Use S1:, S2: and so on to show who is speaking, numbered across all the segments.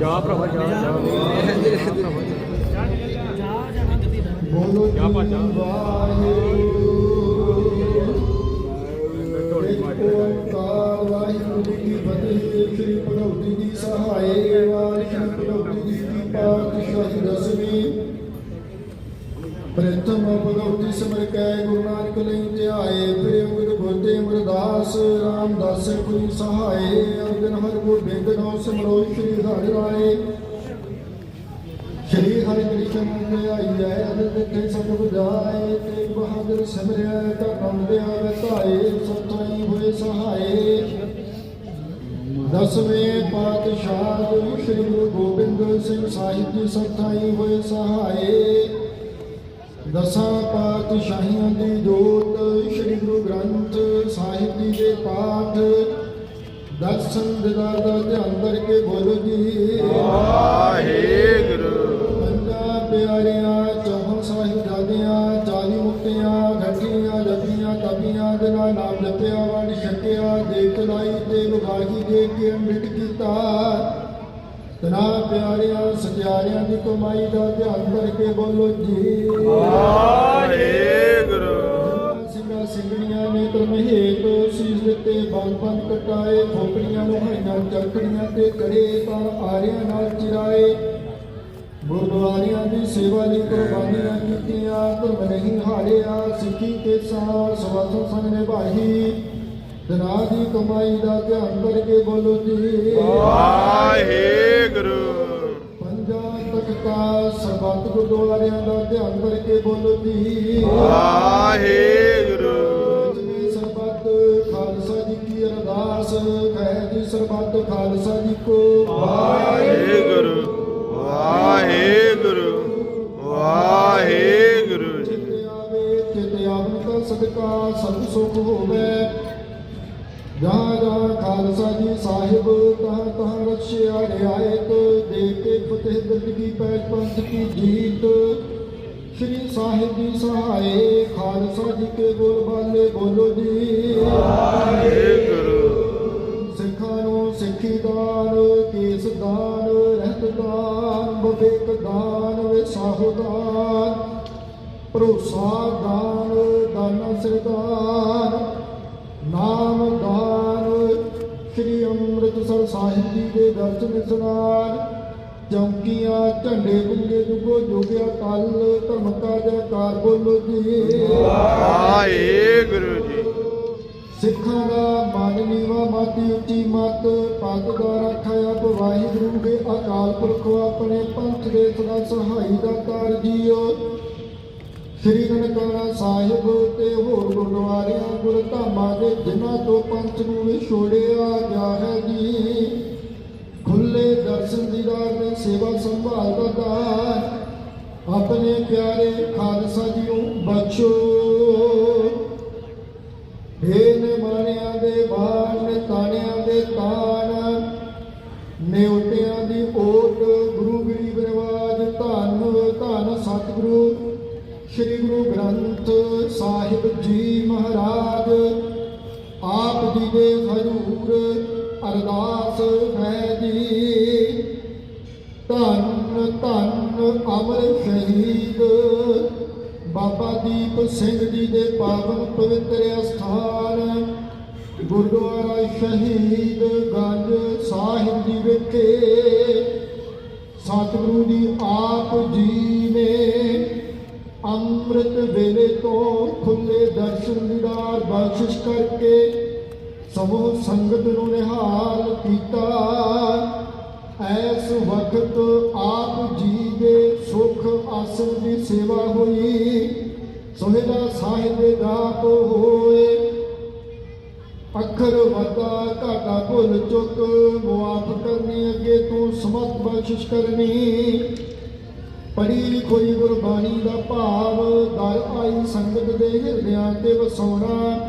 S1: ਜਾ ਭਰਾਵਾ ਜਾ ਜਾ।
S2: ਹਰਿ ਕ੍ਰਿਸ਼ਨ ਨੇ ਸਭ ਬੁਝਾਏ ਤੇ ਬਹਾਦਰ ਸਿਮਰਿਆ ਤਾਂ ਦੇ ਆਵਤਾਏ ਸਤਾਈ ਹੋਏ ਸਹਾਏ। ਦਸਵੇਂ ਪਾਤਸ਼ਾਹ ਗੁਰੂ ਸ਼੍ਰੀ ਗੁਰੂ ਗੋਬਿੰਦ ਸਿੰਘ ਸਾਹਿਬ ਜੀ ਸਤਾਈ ਹੋਏ ਸਹਾਏ। ਦਸਾਂ ਪਾਤਸ਼ਾਹੀਆਂ ਦੀ ਜੋਤ, ਸ਼੍ਰੀ ਗੁਰੂ ਗ੍ਰੰਥ ਸਾਹਿਬ ਜੀ ਦੇ ਪਾਠ। ਦਰਸ਼ਨ ਦਿਦਾਰ ਦਾ ਧਿਆਨ ਕਰਕੇ ਬੋਲੋ ਜੀ। ਕਮਾਈ ਦਾ ਧਿਆਨ ਕਰਕੇ ਬੋਲੋ ਜੀ।
S3: ਵਾਹਿਗੁਰੂ।
S2: ਸਿੰਘਾਂ ਸਿੰਘਣੀਆਂ ਨੇ ਤਰਮਹੇਤ ਸੀਸ ਦਿੱਤੇ ਬੰਦ ਬੰਦ ਕਟਾਏ ਖੋਪੜੀਆਂ ਨੂੰ ਹਈਆਂ ਚਰਖੜੀਆਂ ਤੇ ਕੜੇ ਤਾਂ ਆਰਿਆਂ ਨਾਲ ਚਿਰਾਏ। ਗੁਰਦੁਆਰਿਆਂ ਦੀ ਸੇਵਾ ਲਈ ਕੁਰਬਾਨੀਆਂ ਕੀਤੀਆਂ ਧਰਮ ਨਹੀਂ ਹਾਰਿਆ ਸਿੱਖੀ ਕੇ ਸਾਹ ਸਵਾਸਾਂ ਸੰਗ ਨਿਭਾਈ ਦਿਨਾਂ ਦੀ ਕਮਾਈ ਦਾ ਧਿਆਨ ਕਰਕੇ ਬੋਲੋ ਜੀ।
S3: ਵਾਹਿਗੁਰੂ।
S2: ਤਖਤਾਂ ਸਰਬੱਤ ਗੁਰਦੁਆਰਿਆਂ ਦਾ ਧਿਆਨ ਕਰਕੇ ਬੋਲੋ ਜੀ
S3: ਵਾਹਿਗੁਰੂ।
S2: ਜੀ ਸਰਬੱਤ ਖਾਲਸਾ ਜੀ ਕੀ ਅਰਦਾਸ ਹੈ ਜੀ ਸਰਬੱਤ ਖਾਲਸਾ ਜੀ ਕੋ
S3: ਵਾਹਿਗੁਰੂ ਵਾਹਿਗੁਰੂ ਵਾਹਿਗੁਰੂ ਜੀ।
S2: ਆਵੇ ਚਿਤੇ ਆਵਨ ਦਾ ਸਦਕਾ ਸਭ ਸੁਖ ਹੋਵੇ। ਖਾਲਸਾ ਜੀ ਸਾਹਿਬ ਤਹਾਂ ਤਹਾਂ ਰਖਿਆ ਰਿਆਇਤ ਦੇ ਕੇ ਫਤਿਹ ਜ਼ਿੰਦਗੀ ਪੈ ਪੰਥ ਕੀ ਜੀਤ। ਸ਼੍ਰੀ ਸਾਹਿਬ ਜੀ ਸਹਾਏ ਖਾਲਸਾ ਜੀ ਕੇ ਬੋਲ ਬਾਲੇ ਬੋਲੋ ਜੀ।
S3: ਵਾਹਿਗੁਰੂ।
S2: ਸਿੱਖਾਂ ਨੂੰ ਸਿੱਖੀ ਦਾਨ ਕੇਸ ਦਾਨ ਰਹਿਤ ਦਾਨ ਬਵੇਕ ਦਾਨ ਵਿਸਾਹੋ ਦਾਨ। ਭਰੋਸਾ ਦਾਨ ਦਾਨਾ ਸਰਦਾਨ ਨਾਮ ਦਾਨ ਅੰਮ੍ਰਿਤਸਰ ਸਾਹਿਬ ਜੀ ਦੇ ਦਰਸ਼ਨ ਇਸ਼ਨਾਨ ਚੌਂਕੀਆਂ ਝੰਡੇ ਗੁੰਗੇ ਜੁਗੋ ਜੁਗਿਆ ਕੱਲ ਧਰਮ ਕਾ ਜੈਕਾਰ ਬੋਲੋ ਜੀ।
S3: ਵਾਹਿਗੁਰੂ ਜੀ।
S2: ਸਿੱਖਾਂ ਦਾ ਮਨ ਨੀਵਾ ਮਾਤੀ ਉੱਚੀ ਮਤ ਪੱਗ ਦਾ ਰੱਖਿਆ ਵਾਹਿਗੁਰੂ ਦੇ ਅਕਾਲ ਪੁਰਖ ਆਪਣੇ ਪੰਥ ਦੇ ਸਦਾ ਸਹਾਈ ਦਾ ਕਾਰ ਜੀਓ। ਸ੍ਰੀ ਨਨਕਾਣਾ ਸਾਹਿਬ ਤੇ ਹੋਰ ਗੁਰਦੁਆਰਿਆਂ ਗੁਰਧਾਮਾਂ ਦੇ ਜਿਨ੍ਹਾਂ ਤੋਂ ਪੰਥ ਨੂੰ ਵਿਛੋੜਿਆ ਗਿਆ ਹੈ ਜੀ। ਖੁੱਲੇ ਦਰਸ਼ਨ ਦੀਦਾਰ ਨੇ ਸੇਵਾ ਸੰਭਾਲ ਦਾ ਦਾਨ। ਆਪਣੇ ਪਿਆਰੇ ਖਾਲਸਾ ਜੀ ਨੂੰ ਬਖਸ਼ੋ। ਏ ਨੇ ਦੇ ਬਾਣ, ਨੇ ਤਾਣਿਆਂ ਦੇ ਤਾਣ। ਨਿਉਟਿਆਂ ਅਰਦਾਸ ਹੈ ਜੀ। ਧੰਨ ਧੰਨ ਅਮਰ ਸ਼ਹੀਦ। ਬਾਬਾ ਦੀਪ ਸਿੰਘ ਜੀ ਦੇ ਪਾਵਨ ਪਵਿੱਤਰ ਅਸਥਾਨ। ਗੁਰਦੁਆਰਾ ਸ਼ਹੀਦ ਗੰਜ ਸਾਹਿਬ ਜੀ ਵਿਖੇ। ਸਤਿਗੁਰੂ ਜੀ ਆਪ ਜੀ ਨੇ ਅੰਮ੍ਰਿਤ ਵੇਲੇ ਤੋਂ ਖੁੱਲੇ ਦਰਸ਼ਨ ਦੀਦਾਰ ਬਖਸ਼ਿਸ਼ ਕਰਕੇ ਸਮੂਹ ਸੰਗਤ ਨੂੰ ਨਿਹਾਲ ਕੀਤਾ। ਐਸ ਵਕਤ ਆਪ ਜੀ ਦੇ ਸੁਖ ਆਸਨ ਦੀ ਸੇਵਾ ਹੋਈ। ਸੋਹਿਲਾ ਸਾਹਿਬ ਦੇ ਦਾਪ ਹੋਏ। ਅੱਖਰ ਵਾਧਾ ਘਾਟਾ ਭੁੱਲ ਚੁੱਕ। ਮੁਆਫ ਕਰਨੀ ਅੱਗੇ ਤੂੰ ਸਮਤ ਬਖਸ਼ਿਸ਼ ਕਰਨੀ। ਪੜੀ ਲਿਖੋਈ ਗੁਰਬਾਣੀ ਦਾ ਭਾਵ। ਦਰ ਆਈ ਸੰਗਤ ਦੇ ਹਿਰਦਿਆਂ ਤੇ ਵਸਾਉਣਾ।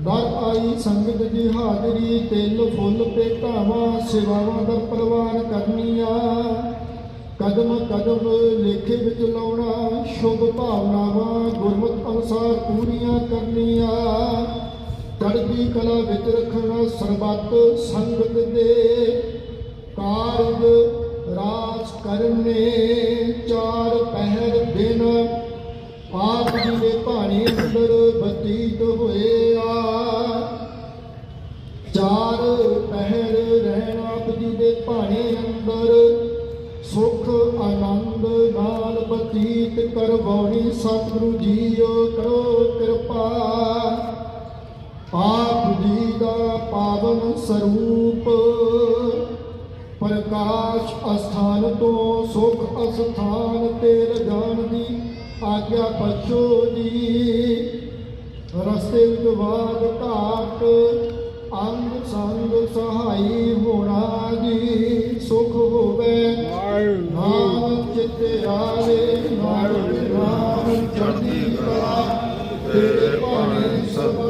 S2: ਦਰ ਆਈ ਸੰਗਤ ਦੀ ਹਾਜ਼ਰੀ, ਤਿਲ, ਫੁੱਲ, ਭੇਟਾਵਾਂ, ਸੇਵਾਵਾਂ ਦਾ ਪ੍ਰਵਾਨ ਕਰਨੀਆਂ। ਕਦਮ ਕਦਮ ਲੇਖੇ ਵਿੱਚ ਲਾਉਣਾ, ਸ਼ੁਭ ਭਾਵਨਾਵਾਂ ਗੁਰਮਤਿ ਅਨੁਸਾਰ ਪੂਰੀਆਂ ਕਰਨੀਆਂ। ਚੜ੍ਹਦੀ ਕਲਾ ਵਿੱਚ ਰੱਖਣਾ ਸਰਬੱਤ ਸੰਗਤ ਦੇ। ਕਾਰਜ ਰਾਜ ਕਰਨੇ, ਚਾਰ ਪਹਿਰ ਦਿਨ ਆਪ ਜੀ ਦੇ ਭਾਣੇ ਅੰਦਰ ਬਤੀਤ ਕਰਵਾਉਣੀ ਸਤਿਗੁਰੂ ਜੀਓ ਕਰੋ ਕਿਰਪਾ। ਆਪ ਜੀ ਦਾ ਪਾਵਨ ਸਰੂਪ ਪ੍ਰਕਾਸ਼ ਅਸਥਾਨ ਤੋਂ ਸੁਖ ਅਸਥਾਨ ਤੇ ਰਜਾਨ ਦੀ ਆਗਿਆ ਬਖਸ਼ੋ ਜੀ। ਰਸਤੇ ਵਿੱਚ ਵਾਦ ਘਾਟ ਅੰਗ ਸੰਗ ਸਹਾਈ ਹੋਣਾ ਜੀ ਸੁਖ ਹੋਵੇ। ਨਾਮ ਚਿੱਤੇ ਆਵੇ ਨਾਮ ਨਾਮ ਚੜ੍ਹਦੀ ਕਲਾ ਤੇਰੇ ਭਾਣੇ ਸਬਦ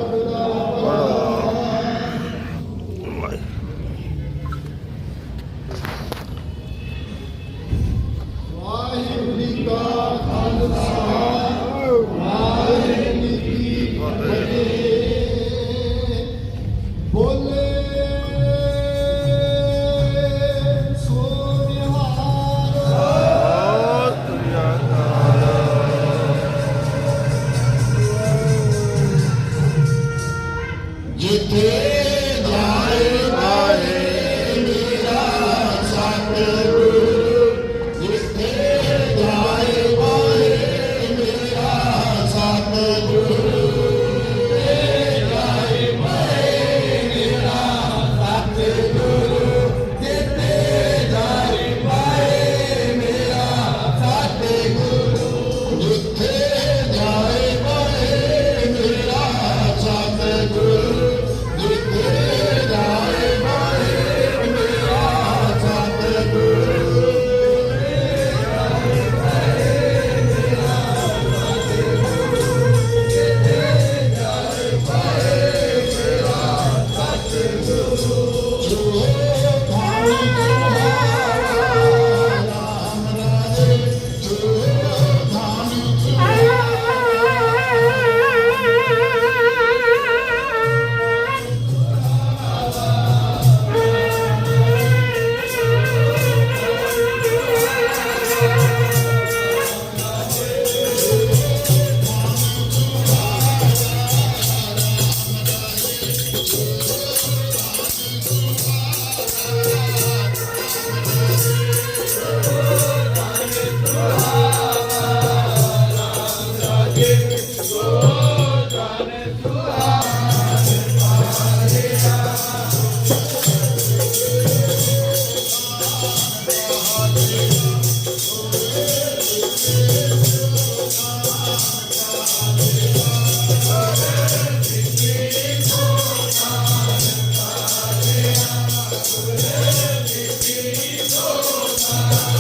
S3: Thank
S2: you.